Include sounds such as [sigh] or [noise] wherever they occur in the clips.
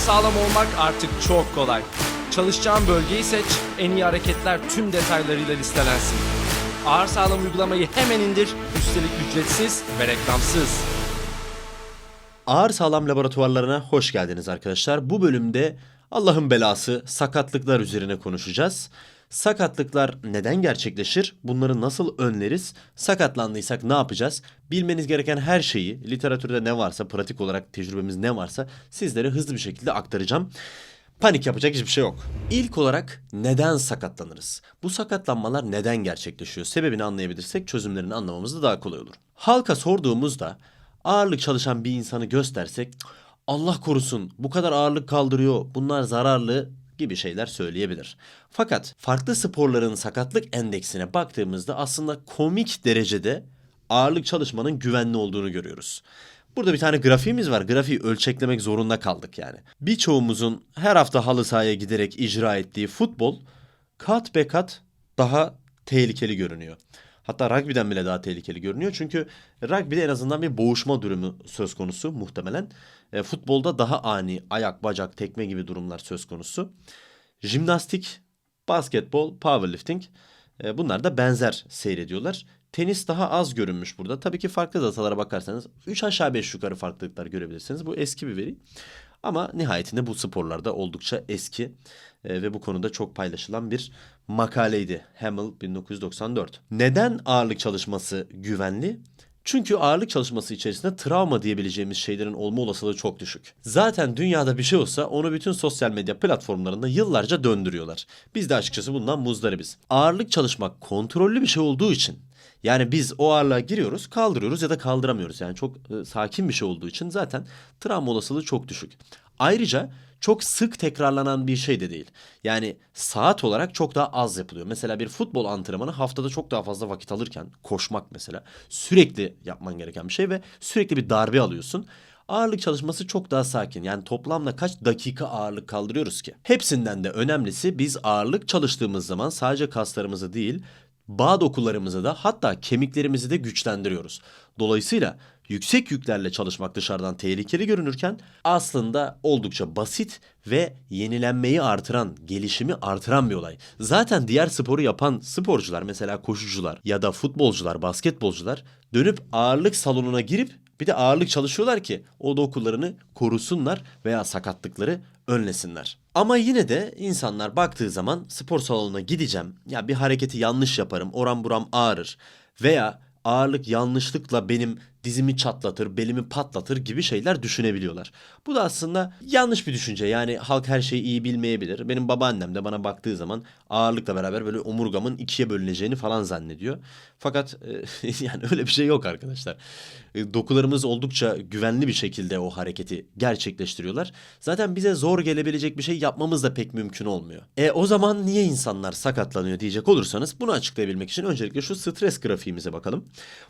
sağlam olmak artık çok kolay. Çalışacağın bölgeyi seç, en iyi hareketler tüm detaylarıyla listelensin. Ağır sağlam uygulamayı hemen indir, üstelik ücretsiz ve reklamsız. Ağır Sağlam Laboratuvarlarına hoş geldiniz arkadaşlar. Bu bölümde Allah'ın belası sakatlıklar üzerine konuşacağız. Sakatlıklar neden gerçekleşir? Bunları nasıl önleriz? Sakatlandıysak ne yapacağız? Bilmeniz gereken her şeyi, literatürde ne varsa, pratik olarak tecrübemiz ne varsa sizlere hızlı bir şekilde aktaracağım. Panik yapacak hiçbir şey yok. İlk olarak neden sakatlanırız? Bu sakatlanmalar neden gerçekleşiyor? Sebebini anlayabilirsek çözümlerini anlamamız da daha kolay olur. Halka sorduğumuzda ağırlık çalışan bir insanı göstersek Allah korusun bu kadar ağırlık kaldırıyor bunlar zararlı gibi şeyler söyleyebilir. Fakat farklı sporların sakatlık endeksine baktığımızda aslında komik derecede ağırlık çalışmanın güvenli olduğunu görüyoruz. Burada bir tane grafiğimiz var. Grafiği ölçeklemek zorunda kaldık yani. Birçoğumuzun her hafta halı sahaya giderek icra ettiği futbol kat be kat daha tehlikeli görünüyor. Hatta rugby'den bile daha tehlikeli görünüyor. Çünkü rugby'de en azından bir boğuşma durumu söz konusu muhtemelen. E, futbolda daha ani ayak, bacak, tekme gibi durumlar söz konusu. Jimnastik, basketbol, powerlifting e, bunlar da benzer seyrediyorlar. Tenis daha az görünmüş burada. Tabii ki farklı datalara bakarsanız 3 aşağı 5 yukarı farklılıklar görebilirsiniz. Bu eski bir veri. Ama nihayetinde bu sporlarda oldukça eski e, ve bu konuda çok paylaşılan bir makaleydi. Hamel 1994. Neden ağırlık çalışması güvenli? Çünkü ağırlık çalışması içerisinde travma diyebileceğimiz şeylerin olma olasılığı çok düşük. Zaten dünyada bir şey olsa onu bütün sosyal medya platformlarında yıllarca döndürüyorlar. Biz de açıkçası bundan muzdaribiz. Ağırlık çalışmak kontrollü bir şey olduğu için yani biz o ağırlığa giriyoruz, kaldırıyoruz ya da kaldıramıyoruz. Yani çok e, sakin bir şey olduğu için zaten travma olasılığı çok düşük. Ayrıca çok sık tekrarlanan bir şey de değil. Yani saat olarak çok daha az yapılıyor. Mesela bir futbol antrenmanı haftada çok daha fazla vakit alırken koşmak mesela sürekli yapman gereken bir şey ve sürekli bir darbe alıyorsun. Ağırlık çalışması çok daha sakin. Yani toplamda kaç dakika ağırlık kaldırıyoruz ki? Hepsinden de önemlisi biz ağırlık çalıştığımız zaman sadece kaslarımızı değil bağ dokularımızı da hatta kemiklerimizi de güçlendiriyoruz. Dolayısıyla yüksek yüklerle çalışmak dışarıdan tehlikeli görünürken aslında oldukça basit ve yenilenmeyi artıran, gelişimi artıran bir olay. Zaten diğer sporu yapan sporcular mesela koşucular ya da futbolcular, basketbolcular dönüp ağırlık salonuna girip bir de ağırlık çalışıyorlar ki o dokularını korusunlar veya sakatlıkları önlesinler. Ama yine de insanlar baktığı zaman spor salonuna gideceğim. Ya bir hareketi yanlış yaparım, oram buram ağrır veya ağırlık yanlışlıkla benim dizimi çatlatır, belimi patlatır gibi şeyler düşünebiliyorlar. Bu da aslında yanlış bir düşünce. Yani halk her şeyi iyi bilmeyebilir. Benim babaannem de bana baktığı zaman ağırlıkla beraber böyle omurgamın ikiye bölüneceğini falan zannediyor. Fakat e, [laughs] yani öyle bir şey yok arkadaşlar. E, dokularımız oldukça güvenli bir şekilde o hareketi gerçekleştiriyorlar. Zaten bize zor gelebilecek bir şey yapmamız da pek mümkün olmuyor. E o zaman niye insanlar sakatlanıyor diyecek olursanız bunu açıklayabilmek için öncelikle şu stres grafiğimize bakalım.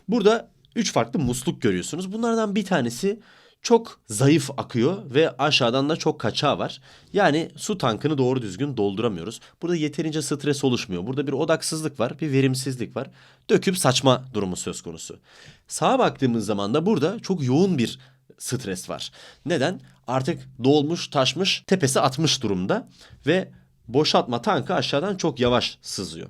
Burada üç farklı musluk görüyorsunuz. Bunlardan bir tanesi çok zayıf akıyor ve aşağıdan da çok kaçağı var. Yani su tankını doğru düzgün dolduramıyoruz. Burada yeterince stres oluşmuyor. Burada bir odaksızlık var, bir verimsizlik var. Döküp saçma durumu söz konusu. Sağa baktığımız zaman da burada çok yoğun bir stres var. Neden? Artık dolmuş, taşmış, tepesi atmış durumda ve boşaltma tankı aşağıdan çok yavaş sızıyor.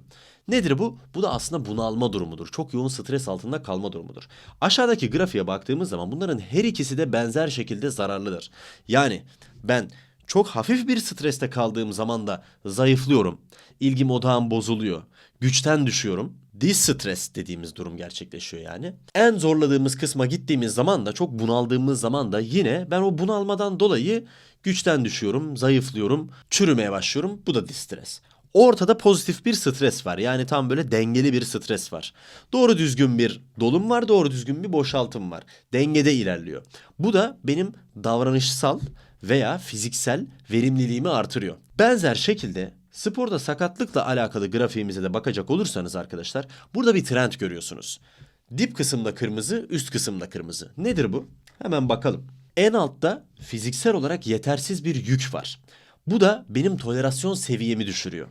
Nedir bu? Bu da aslında bunalma durumudur. Çok yoğun stres altında kalma durumudur. Aşağıdaki grafiğe baktığımız zaman bunların her ikisi de benzer şekilde zararlıdır. Yani ben çok hafif bir streste kaldığım zaman da zayıflıyorum. İlgim odağım bozuluyor. Güçten düşüyorum. Distress dediğimiz durum gerçekleşiyor yani. En zorladığımız kısma gittiğimiz zaman da çok bunaldığımız zaman da yine ben o bunalmadan dolayı güçten düşüyorum, zayıflıyorum, çürümeye başlıyorum. Bu da distres. Ortada pozitif bir stres var. Yani tam böyle dengeli bir stres var. Doğru düzgün bir dolum var, doğru düzgün bir boşaltım var. Dengede ilerliyor. Bu da benim davranışsal veya fiziksel verimliliğimi artırıyor. Benzer şekilde sporda sakatlıkla alakalı grafiğimize de bakacak olursanız arkadaşlar burada bir trend görüyorsunuz. Dip kısımda kırmızı, üst kısımda kırmızı. Nedir bu? Hemen bakalım. En altta fiziksel olarak yetersiz bir yük var. Bu da benim tolerasyon seviyemi düşürüyor.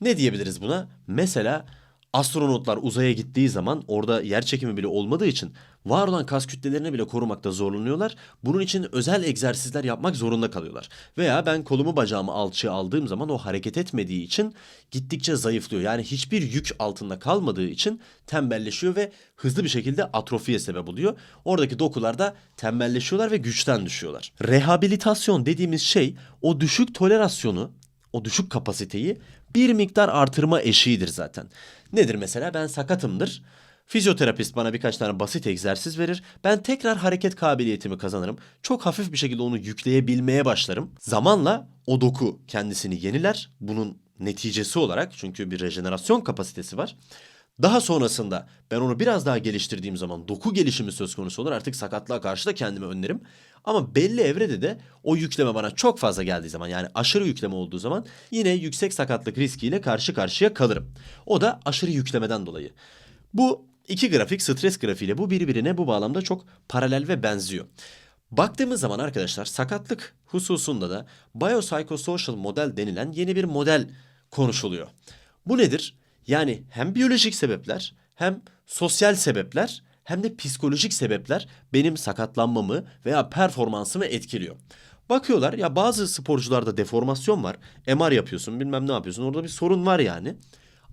Ne diyebiliriz buna? Mesela Astronotlar uzaya gittiği zaman orada yer çekimi bile olmadığı için var olan kas kütlelerini bile korumakta zorlanıyorlar. Bunun için özel egzersizler yapmak zorunda kalıyorlar. Veya ben kolumu bacağımı alçıya aldığım zaman o hareket etmediği için gittikçe zayıflıyor. Yani hiçbir yük altında kalmadığı için tembelleşiyor ve hızlı bir şekilde atrofiye sebep oluyor. Oradaki dokular da tembelleşiyorlar ve güçten düşüyorlar. Rehabilitasyon dediğimiz şey o düşük tolerasyonu o düşük kapasiteyi bir miktar artırma eşiğidir zaten. Nedir mesela? Ben sakatımdır. Fizyoterapist bana birkaç tane basit egzersiz verir. Ben tekrar hareket kabiliyetimi kazanırım. Çok hafif bir şekilde onu yükleyebilmeye başlarım. Zamanla o doku kendisini yeniler. Bunun neticesi olarak çünkü bir rejenerasyon kapasitesi var. Daha sonrasında ben onu biraz daha geliştirdiğim zaman doku gelişimi söz konusu olur. Artık sakatlığa karşı da kendimi önlerim. Ama belli evrede de o yükleme bana çok fazla geldiği zaman yani aşırı yükleme olduğu zaman yine yüksek sakatlık riskiyle karşı karşıya kalırım. O da aşırı yüklemeden dolayı. Bu iki grafik stres grafiğiyle bu birbirine bu bağlamda çok paralel ve benziyor. Baktığımız zaman arkadaşlar sakatlık hususunda da biopsychosocial model denilen yeni bir model konuşuluyor. Bu nedir? Yani hem biyolojik sebepler hem sosyal sebepler hem de psikolojik sebepler benim sakatlanmamı veya performansımı etkiliyor. Bakıyorlar ya bazı sporcularda deformasyon var. MR yapıyorsun bilmem ne yapıyorsun orada bir sorun var yani.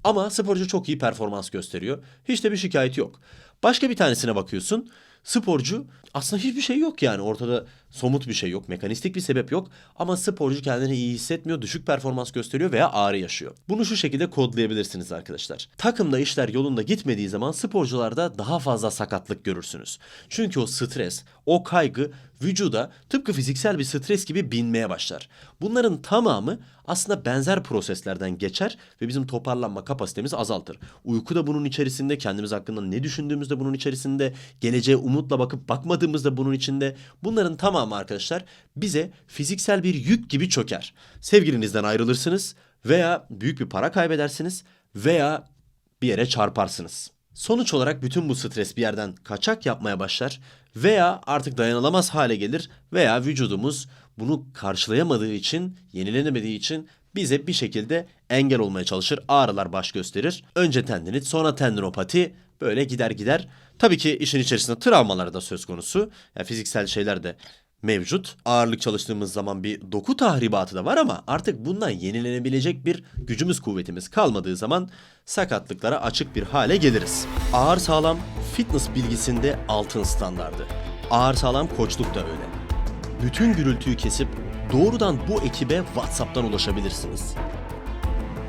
Ama sporcu çok iyi performans gösteriyor. Hiç de bir şikayet yok. Başka bir tanesine bakıyorsun. Sporcu aslında hiçbir şey yok yani ortada somut bir şey yok, mekanistik bir sebep yok ama sporcu kendini iyi hissetmiyor, düşük performans gösteriyor veya ağrı yaşıyor. Bunu şu şekilde kodlayabilirsiniz arkadaşlar. Takımda işler yolunda gitmediği zaman sporcularda daha fazla sakatlık görürsünüz. Çünkü o stres, o kaygı vücuda tıpkı fiziksel bir stres gibi binmeye başlar. Bunların tamamı aslında benzer proseslerden geçer ve bizim toparlanma kapasitemizi azaltır. Uyku da bunun içerisinde, kendimiz hakkında ne düşündüğümüz de bunun içerisinde, geleceğe umutla bakıp bakmadığımız da bunun içinde. Bunların tamamı arkadaşlar bize fiziksel bir yük gibi çöker. Sevgilinizden ayrılırsınız veya büyük bir para kaybedersiniz veya bir yere çarparsınız. Sonuç olarak bütün bu stres bir yerden kaçak yapmaya başlar veya artık dayanılamaz hale gelir veya vücudumuz bunu karşılayamadığı için, yenilenemediği için bize bir şekilde engel olmaya çalışır. Ağrılar baş gösterir. Önce tendinit, sonra tendinopati böyle gider gider. Tabii ki işin içerisinde travmalar da söz konusu. Yani fiziksel şeyler de mevcut. Ağırlık çalıştığımız zaman bir doku tahribatı da var ama artık bundan yenilenebilecek bir gücümüz kuvvetimiz kalmadığı zaman sakatlıklara açık bir hale geliriz. Ağır sağlam fitness bilgisinde altın standardı. Ağır sağlam koçluk da öyle. Bütün gürültüyü kesip doğrudan bu ekibe WhatsApp'tan ulaşabilirsiniz.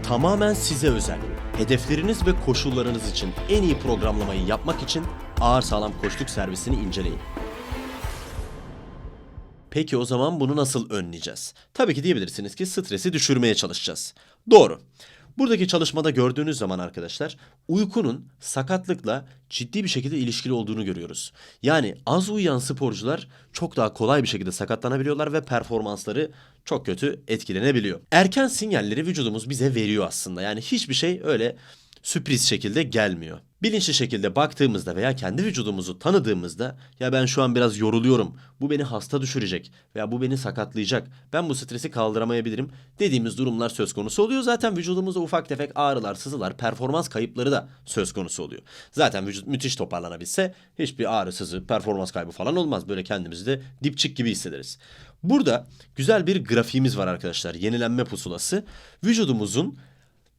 Tamamen size özel. Hedefleriniz ve koşullarınız için en iyi programlamayı yapmak için ağır sağlam koçluk servisini inceleyin. Peki o zaman bunu nasıl önleyeceğiz? Tabii ki diyebilirsiniz ki stresi düşürmeye çalışacağız. Doğru. Buradaki çalışmada gördüğünüz zaman arkadaşlar uykunun sakatlıkla ciddi bir şekilde ilişkili olduğunu görüyoruz. Yani az uyuyan sporcular çok daha kolay bir şekilde sakatlanabiliyorlar ve performansları çok kötü etkilenebiliyor. Erken sinyalleri vücudumuz bize veriyor aslında. Yani hiçbir şey öyle sürpriz şekilde gelmiyor. Bilinçli şekilde baktığımızda veya kendi vücudumuzu tanıdığımızda ya ben şu an biraz yoruluyorum. Bu beni hasta düşürecek veya bu beni sakatlayacak. Ben bu stresi kaldıramayabilirim dediğimiz durumlar söz konusu oluyor. Zaten vücudumuzda ufak tefek ağrılar, sızılar, performans kayıpları da söz konusu oluyor. Zaten vücut müthiş toparlanabilse hiçbir ağrı, sızı, performans kaybı falan olmaz. Böyle kendimizi de dipçik gibi hissederiz. Burada güzel bir grafiğimiz var arkadaşlar. Yenilenme pusulası. Vücudumuzun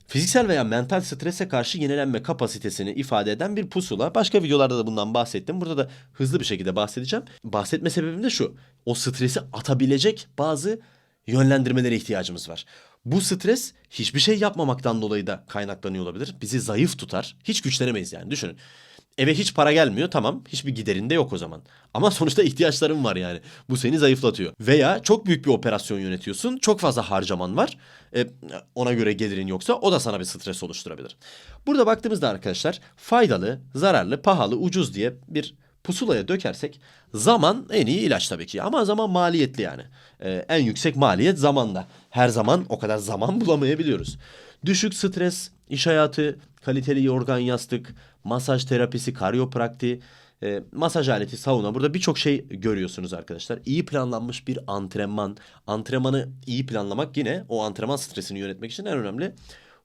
Fiziksel veya mental strese karşı yenilenme kapasitesini ifade eden bir pusula. Başka videolarda da bundan bahsettim. Burada da hızlı bir şekilde bahsedeceğim. Bahsetme sebebim de şu. O stresi atabilecek bazı yönlendirmelere ihtiyacımız var. Bu stres hiçbir şey yapmamaktan dolayı da kaynaklanıyor olabilir. Bizi zayıf tutar. Hiç güçlenemeyiz yani düşünün. Eve hiç para gelmiyor tamam hiçbir giderin de yok o zaman. Ama sonuçta ihtiyaçların var yani. Bu seni zayıflatıyor. Veya çok büyük bir operasyon yönetiyorsun. Çok fazla harcaman var. E, ona göre gelirin yoksa o da sana bir stres oluşturabilir. Burada baktığımızda arkadaşlar faydalı, zararlı, pahalı, ucuz diye bir pusulaya dökersek zaman en iyi ilaç tabii ki ama zaman maliyetli yani. Ee, en yüksek maliyet zamanda. Her zaman o kadar zaman [laughs] bulamayabiliyoruz. Düşük stres, iş hayatı, kaliteli yorgan yastık, masaj terapisi, karyoprakti, e, masaj aleti, sauna. Burada birçok şey görüyorsunuz arkadaşlar. İyi planlanmış bir antrenman. Antrenmanı iyi planlamak yine o antrenman stresini yönetmek için en önemli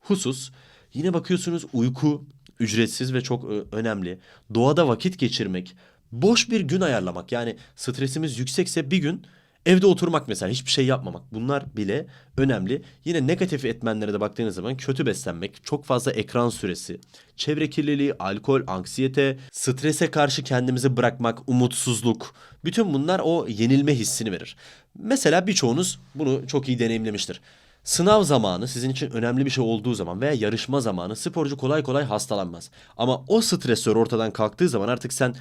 husus. Yine bakıyorsunuz uyku ücretsiz ve çok e, önemli. Doğada vakit geçirmek, boş bir gün ayarlamak. Yani stresimiz yüksekse bir gün evde oturmak mesela hiçbir şey yapmamak. Bunlar bile önemli. Yine negatif etmenlere de baktığınız zaman kötü beslenmek, çok fazla ekran süresi, çevre kirliliği, alkol, anksiyete, strese karşı kendimizi bırakmak, umutsuzluk. Bütün bunlar o yenilme hissini verir. Mesela birçoğunuz bunu çok iyi deneyimlemiştir. Sınav zamanı sizin için önemli bir şey olduğu zaman veya yarışma zamanı sporcu kolay kolay hastalanmaz. Ama o stresör ortadan kalktığı zaman artık sen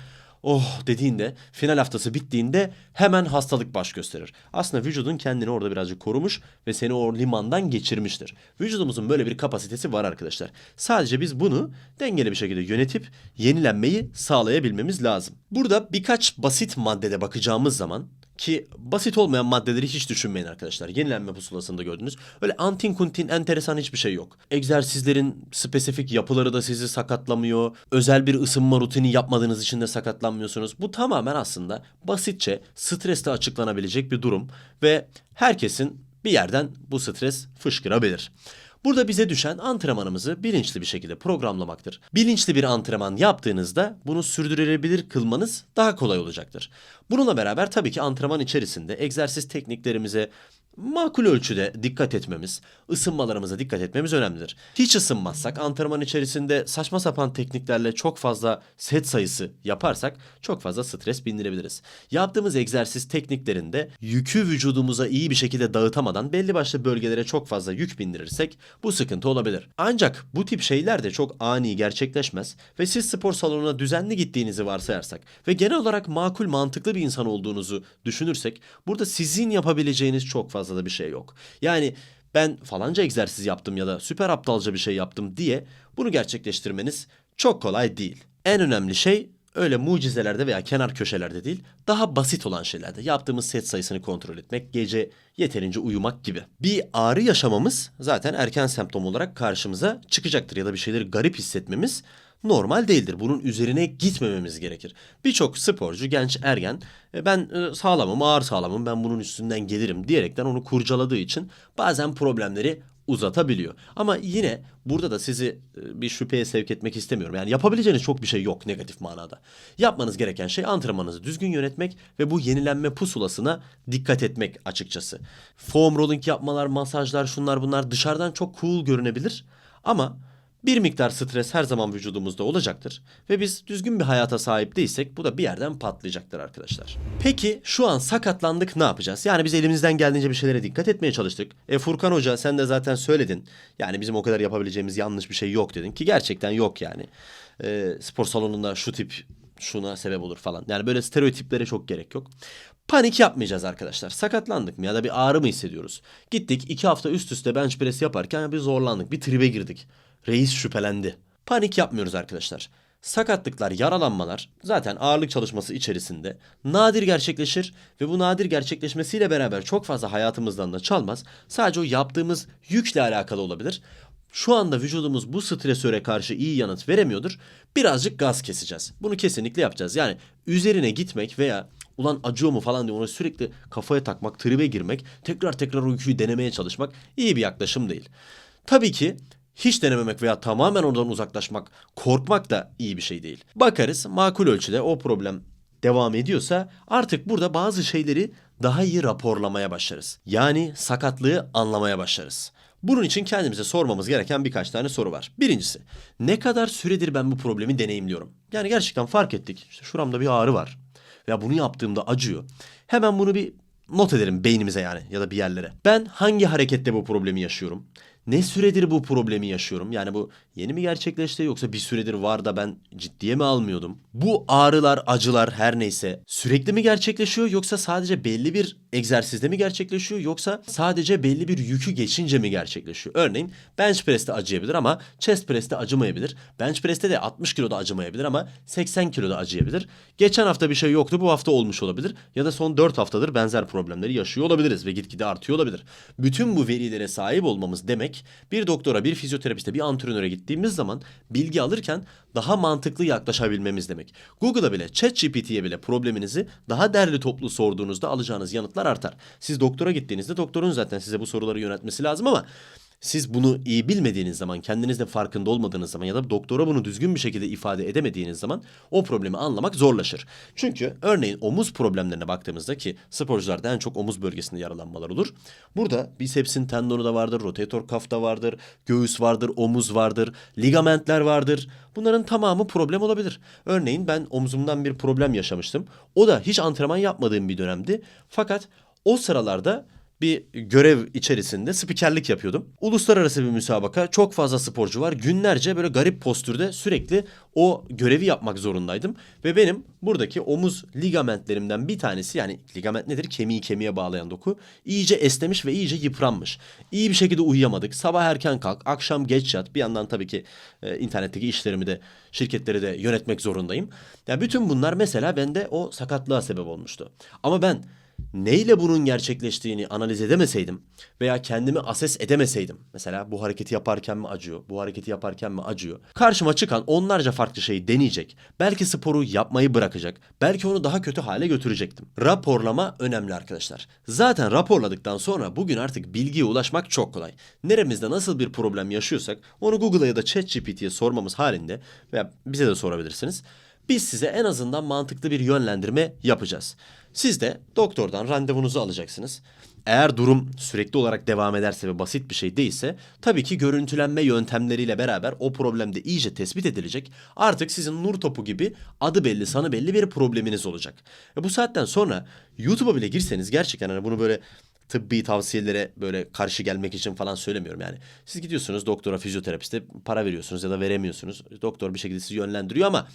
oh dediğinde final haftası bittiğinde hemen hastalık baş gösterir. Aslında vücudun kendini orada birazcık korumuş ve seni o limandan geçirmiştir. Vücudumuzun böyle bir kapasitesi var arkadaşlar. Sadece biz bunu dengeli bir şekilde yönetip yenilenmeyi sağlayabilmemiz lazım. Burada birkaç basit maddede bakacağımız zaman ki basit olmayan maddeleri hiç düşünmeyin arkadaşlar. Yenilenme pusulasında gördünüz. Öyle antin kuntin enteresan hiçbir şey yok. Egzersizlerin spesifik yapıları da sizi sakatlamıyor. Özel bir ısınma rutini yapmadığınız için de sakatlanmıyorsunuz. Bu tamamen aslında basitçe stresle açıklanabilecek bir durum. Ve herkesin bir yerden bu stres fışkırabilir. Burada bize düşen antrenmanımızı bilinçli bir şekilde programlamaktır. Bilinçli bir antrenman yaptığınızda bunu sürdürülebilir kılmanız daha kolay olacaktır. Bununla beraber tabii ki antrenman içerisinde egzersiz tekniklerimize makul ölçüde dikkat etmemiz, ısınmalarımıza dikkat etmemiz önemlidir. Hiç ısınmazsak, antrenman içerisinde saçma sapan tekniklerle çok fazla set sayısı yaparsak çok fazla stres bindirebiliriz. Yaptığımız egzersiz tekniklerinde yükü vücudumuza iyi bir şekilde dağıtamadan belli başlı bölgelere çok fazla yük bindirirsek bu sıkıntı olabilir. Ancak bu tip şeyler de çok ani gerçekleşmez ve siz spor salonuna düzenli gittiğinizi varsayarsak ve genel olarak makul mantıklı bir insan olduğunuzu düşünürsek burada sizin yapabileceğiniz çok fazla da bir şey yok. Yani ben falanca egzersiz yaptım ya da süper aptalca bir şey yaptım diye bunu gerçekleştirmeniz çok kolay değil. En önemli şey öyle mucizelerde veya kenar köşelerde değil, daha basit olan şeylerde. Yaptığımız set sayısını kontrol etmek, gece yeterince uyumak gibi. Bir ağrı yaşamamız zaten erken semptom olarak karşımıza çıkacaktır ya da bir şeyleri garip hissetmemiz normal değildir. Bunun üzerine gitmememiz gerekir. Birçok sporcu, genç ergen "E, ben e, sağlamım, ağır sağlamım, ben bunun üstünden gelirim diyerekten onu kurcaladığı için bazen problemleri uzatabiliyor. Ama yine burada da sizi e, bir şüpheye sevk etmek istemiyorum. Yani yapabileceğiniz çok bir şey yok negatif manada. Yapmanız gereken şey antrenmanınızı düzgün yönetmek ve bu yenilenme pusulasına dikkat etmek açıkçası. Foam rolling yapmalar, masajlar, şunlar bunlar dışarıdan çok cool görünebilir ama bir miktar stres her zaman vücudumuzda olacaktır ve biz düzgün bir hayata sahip değilsek bu da bir yerden patlayacaktır arkadaşlar. Peki şu an sakatlandık ne yapacağız? Yani biz elimizden geldiğince bir şeylere dikkat etmeye çalıştık. E Furkan Hoca sen de zaten söyledin. Yani bizim o kadar yapabileceğimiz yanlış bir şey yok dedin ki gerçekten yok yani. E, spor salonunda şu tip şuna sebep olur falan. Yani böyle stereotiplere çok gerek yok. Panik yapmayacağız arkadaşlar. Sakatlandık mı ya da bir ağrı mı hissediyoruz? Gittik iki hafta üst üste bench press yaparken bir zorlandık. Bir tribe girdik. Reis şüphelendi. Panik yapmıyoruz arkadaşlar. Sakatlıklar, yaralanmalar zaten ağırlık çalışması içerisinde nadir gerçekleşir ve bu nadir gerçekleşmesiyle beraber çok fazla hayatımızdan da çalmaz. Sadece o yaptığımız yükle alakalı olabilir. Şu anda vücudumuz bu stresöre karşı iyi yanıt veremiyordur. Birazcık gaz keseceğiz. Bunu kesinlikle yapacağız. Yani üzerine gitmek veya ulan acıyor mu falan diye onu sürekli kafaya takmak, tribe girmek, tekrar tekrar yükü denemeye çalışmak iyi bir yaklaşım değil. Tabii ki hiç denememek veya tamamen oradan uzaklaşmak, korkmak da iyi bir şey değil. Bakarız makul ölçüde o problem devam ediyorsa artık burada bazı şeyleri daha iyi raporlamaya başlarız. Yani sakatlığı anlamaya başlarız. Bunun için kendimize sormamız gereken birkaç tane soru var. Birincisi, ne kadar süredir ben bu problemi deneyimliyorum? Yani gerçekten fark ettik. İşte şuramda bir ağrı var. Veya bunu yaptığımda acıyor. Hemen bunu bir not edelim beynimize yani ya da bir yerlere. Ben hangi harekette bu problemi yaşıyorum? Ne süredir bu problemi yaşıyorum? Yani bu yeni mi gerçekleşti yoksa bir süredir var da ben ciddiye mi almıyordum? Bu ağrılar, acılar her neyse sürekli mi gerçekleşiyor yoksa sadece belli bir egzersizde mi gerçekleşiyor yoksa sadece belli bir yükü geçince mi gerçekleşiyor? Örneğin bench press'te acıyabilir ama chest press'te acımayabilir. Bench press'te de 60 kiloda acımayabilir ama 80 kiloda acıyabilir. Geçen hafta bir şey yoktu bu hafta olmuş olabilir. Ya da son 4 haftadır benzer problemleri yaşıyor olabiliriz ve gitgide artıyor olabilir. Bütün bu verilere sahip olmamız demek bir doktora, bir fizyoterapiste, bir antrenöre gittiğimiz zaman bilgi alırken daha mantıklı yaklaşabilmemiz demek. Google'a bile, ChatGPT'ye bile probleminizi daha derli toplu sorduğunuzda alacağınız yanıtlar artar. Siz doktora gittiğinizde doktorun zaten size bu soruları yönetmesi lazım ama Siz bunu iyi bilmediğiniz zaman, kendiniz de farkında olmadığınız zaman ya da doktora bunu düzgün bir şekilde ifade edemediğiniz zaman o problemi anlamak zorlaşır. Çünkü örneğin omuz problemlerine baktığımızda ki sporcularda en çok omuz bölgesinde yaralanmalar olur. Burada bisepsin tendonu da vardır, rotator kaf da vardır, göğüs vardır, omuz vardır, ligamentler vardır. Bunların tamamı problem olabilir. Örneğin ben omzumdan bir problem yaşamıştım. O da hiç antrenman yapmadığım bir dönemdi. Fakat o sıralarda bir görev içerisinde spikerlik yapıyordum. Uluslararası bir müsabaka, çok fazla sporcu var. Günlerce böyle garip postürde sürekli o görevi yapmak zorundaydım. Ve benim buradaki omuz ligamentlerimden bir tanesi yani ligament nedir? Kemiği kemiğe bağlayan doku. iyice esnemiş ve iyice yıpranmış. İyi bir şekilde uyuyamadık. Sabah erken kalk, akşam geç yat. Bir yandan tabii ki e, internetteki işlerimi de şirketleri de yönetmek zorundayım. Yani bütün bunlar mesela bende o sakatlığa sebep olmuştu. Ama ben neyle bunun gerçekleştiğini analiz edemeseydim veya kendimi ases edemeseydim mesela bu hareketi yaparken mi acıyor, bu hareketi yaparken mi acıyor? Karşıma çıkan onlarca farklı şeyi deneyecek. Belki sporu yapmayı bırakacak. Belki onu daha kötü hale götürecektim. Raporlama önemli arkadaşlar. Zaten raporladıktan sonra bugün artık bilgiye ulaşmak çok kolay. Neremizde nasıl bir problem yaşıyorsak onu Google'a ya da ChatGPT'ye sormamız halinde veya bize de sorabilirsiniz. Biz size en azından mantıklı bir yönlendirme yapacağız. Siz de doktordan randevunuzu alacaksınız. Eğer durum sürekli olarak devam ederse ve basit bir şey değilse tabii ki görüntülenme yöntemleriyle beraber o problem de iyice tespit edilecek. Artık sizin nur topu gibi adı belli sanı belli bir probleminiz olacak. Ve bu saatten sonra YouTube'a bile girseniz gerçekten hani bunu böyle tıbbi tavsiyelere böyle karşı gelmek için falan söylemiyorum yani. Siz gidiyorsunuz doktora, fizyoterapiste para veriyorsunuz ya da veremiyorsunuz. Doktor bir şekilde sizi yönlendiriyor ama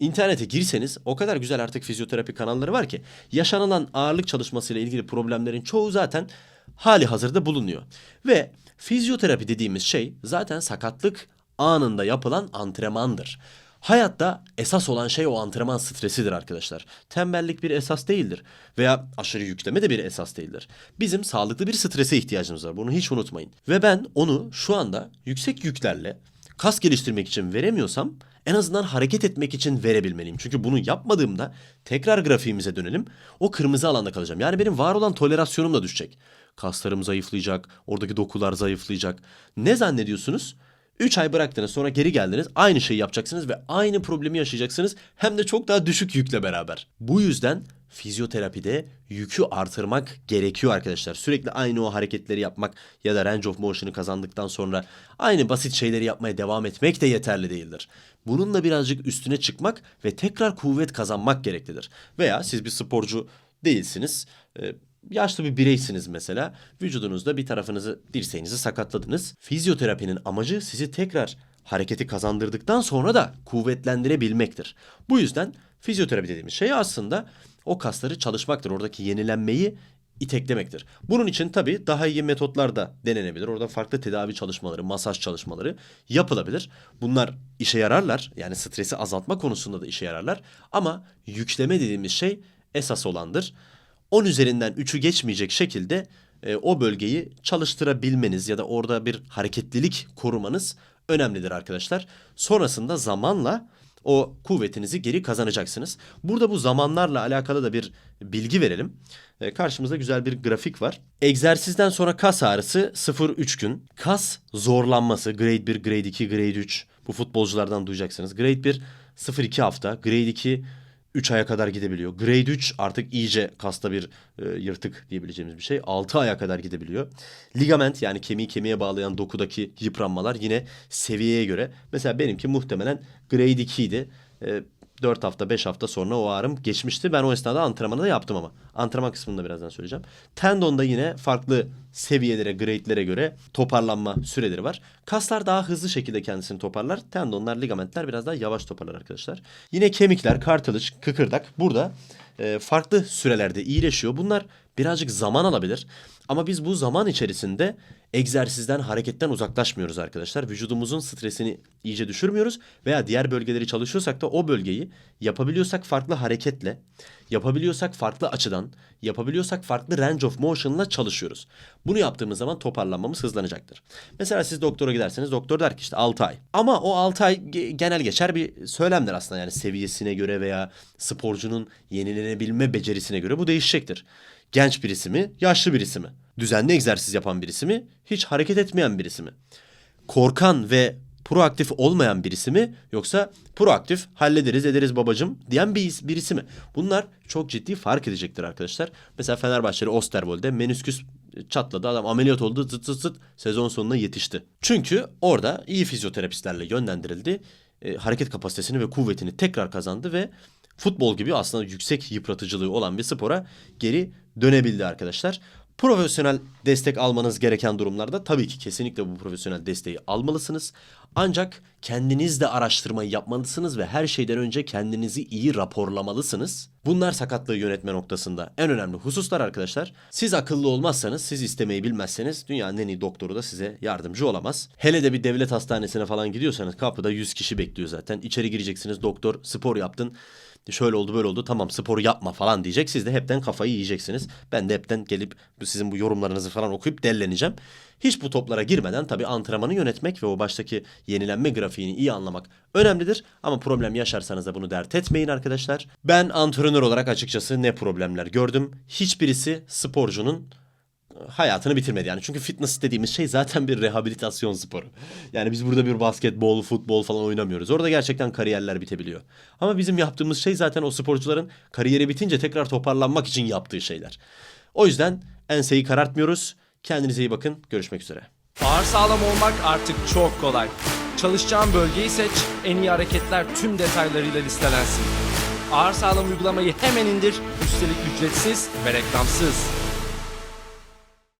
İnternete girseniz o kadar güzel artık fizyoterapi kanalları var ki yaşanılan ağırlık çalışmasıyla ilgili problemlerin çoğu zaten hali hazırda bulunuyor. Ve fizyoterapi dediğimiz şey zaten sakatlık anında yapılan antrenmandır. Hayatta esas olan şey o antrenman stresidir arkadaşlar. Tembellik bir esas değildir. Veya aşırı yükleme de bir esas değildir. Bizim sağlıklı bir strese ihtiyacımız var. Bunu hiç unutmayın. Ve ben onu şu anda yüksek yüklerle kas geliştirmek için veremiyorsam en azından hareket etmek için verebilmeliyim. Çünkü bunu yapmadığımda tekrar grafiğimize dönelim. O kırmızı alanda kalacağım. Yani benim var olan tolerasyonum da düşecek. Kaslarım zayıflayacak, oradaki dokular zayıflayacak. Ne zannediyorsunuz? 3 ay bıraktınız sonra geri geldiniz aynı şeyi yapacaksınız ve aynı problemi yaşayacaksınız hem de çok daha düşük yükle beraber. Bu yüzden fizyoterapide yükü artırmak gerekiyor arkadaşlar. Sürekli aynı o hareketleri yapmak ya da range of motion'ı kazandıktan sonra aynı basit şeyleri yapmaya devam etmek de yeterli değildir. Bununla birazcık üstüne çıkmak ve tekrar kuvvet kazanmak gereklidir. Veya siz bir sporcu değilsiniz. e, yaşlı bir bireysiniz mesela. Vücudunuzda bir tarafınızı, dirseğinizi sakatladınız. Fizyoterapinin amacı sizi tekrar hareketi kazandırdıktan sonra da kuvvetlendirebilmektir. Bu yüzden fizyoterapi dediğimiz şey aslında o kasları çalışmaktır. Oradaki yenilenmeyi iteklemektir. Bunun için tabii daha iyi metotlar da denenebilir. Orada farklı tedavi çalışmaları, masaj çalışmaları yapılabilir. Bunlar işe yararlar. Yani stresi azaltma konusunda da işe yararlar. Ama yükleme dediğimiz şey esas olandır. 10 üzerinden 3'ü geçmeyecek şekilde e, o bölgeyi çalıştırabilmeniz ya da orada bir hareketlilik korumanız önemlidir arkadaşlar. Sonrasında zamanla o kuvvetinizi geri kazanacaksınız. Burada bu zamanlarla alakalı da bir bilgi verelim. E, karşımızda güzel bir grafik var. Egzersizden sonra kas ağrısı 0-3 gün. Kas zorlanması grade 1, grade 2, grade 3. Bu futbolculardan duyacaksınız. Grade 1 0-2 hafta. Grade 2 3 aya kadar gidebiliyor. Grade 3 artık iyice kasta bir e, yırtık diyebileceğimiz bir şey. 6 aya kadar gidebiliyor. Ligament yani kemiği kemiğe bağlayan dokudaki yıpranmalar yine seviyeye göre. Mesela benimki muhtemelen grade 2 idi. E, 4 hafta 5 hafta sonra o ağrım geçmişti. Ben o esnada antrenmanı da yaptım ama. Antrenman kısmını da birazdan söyleyeceğim. Tendonda yine farklı seviyelere, grade'lere göre toparlanma süreleri var. Kaslar daha hızlı şekilde kendisini toparlar. Tendonlar, ligamentler biraz daha yavaş toparlar arkadaşlar. Yine kemikler, kartılış, kıkırdak burada e, farklı sürelerde iyileşiyor. Bunlar birazcık zaman alabilir. Ama biz bu zaman içerisinde egzersizden, hareketten uzaklaşmıyoruz arkadaşlar. Vücudumuzun stresini iyice düşürmüyoruz veya diğer bölgeleri çalışıyorsak da o bölgeyi yapabiliyorsak farklı hareketle, yapabiliyorsak farklı açıdan, yapabiliyorsak farklı range of motion'la çalışıyoruz. Bunu yaptığımız zaman toparlanmamız hızlanacaktır. Mesela siz doktora giderseniz doktor der ki işte 6 ay. Ama o 6 ay ge- genel geçer bir söylemdir aslında yani seviyesine göre veya sporcunun yenilenebilme becerisine göre bu değişecektir. Genç birisi mi, yaşlı birisi mi? Düzenli egzersiz yapan birisi mi? Hiç hareket etmeyen birisi mi? Korkan ve proaktif olmayan birisi mi? Yoksa proaktif hallederiz ederiz babacım diyen bir, birisi mi? Bunlar çok ciddi fark edecektir arkadaşlar. Mesela Fenerbahçeli Osterwold'de menüsküs çatladı adam ameliyat oldu zıt zıt zıt sezon sonuna yetişti. Çünkü orada iyi fizyoterapistlerle yönlendirildi. E, hareket kapasitesini ve kuvvetini tekrar kazandı ve futbol gibi aslında yüksek yıpratıcılığı olan bir spora geri dönebildi arkadaşlar. Profesyonel destek almanız gereken durumlarda tabii ki kesinlikle bu profesyonel desteği almalısınız. Ancak kendiniz de araştırmayı yapmalısınız ve her şeyden önce kendinizi iyi raporlamalısınız. Bunlar sakatlığı yönetme noktasında en önemli hususlar arkadaşlar. Siz akıllı olmazsanız, siz istemeyi bilmezseniz dünyanın en iyi doktoru da size yardımcı olamaz. Hele de bir devlet hastanesine falan gidiyorsanız kapıda 100 kişi bekliyor zaten. İçeri gireceksiniz doktor spor yaptın şöyle oldu böyle oldu tamam spor yapma falan diyecek. Siz de hepten kafayı yiyeceksiniz. Ben de hepten gelip sizin bu yorumlarınızı falan okuyup delleneceğim. Hiç bu toplara girmeden tabii antrenmanı yönetmek ve o baştaki yenilenme grafiğini iyi anlamak önemlidir. Ama problem yaşarsanız da bunu dert etmeyin arkadaşlar. Ben antrenör olarak açıkçası ne problemler gördüm. Hiçbirisi sporcunun hayatını bitirmedi yani. Çünkü fitness dediğimiz şey zaten bir rehabilitasyon sporu. Yani biz burada bir basketbol, futbol falan oynamıyoruz. Orada gerçekten kariyerler bitebiliyor. Ama bizim yaptığımız şey zaten o sporcuların kariyeri bitince tekrar toparlanmak için yaptığı şeyler. O yüzden enseyi karartmıyoruz. Kendinize iyi bakın. Görüşmek üzere. Ağır sağlam olmak artık çok kolay. Çalışacağın bölgeyi seç, en iyi hareketler tüm detaylarıyla listelensin. Ağır sağlam uygulamayı hemen indir, üstelik ücretsiz ve reklamsız.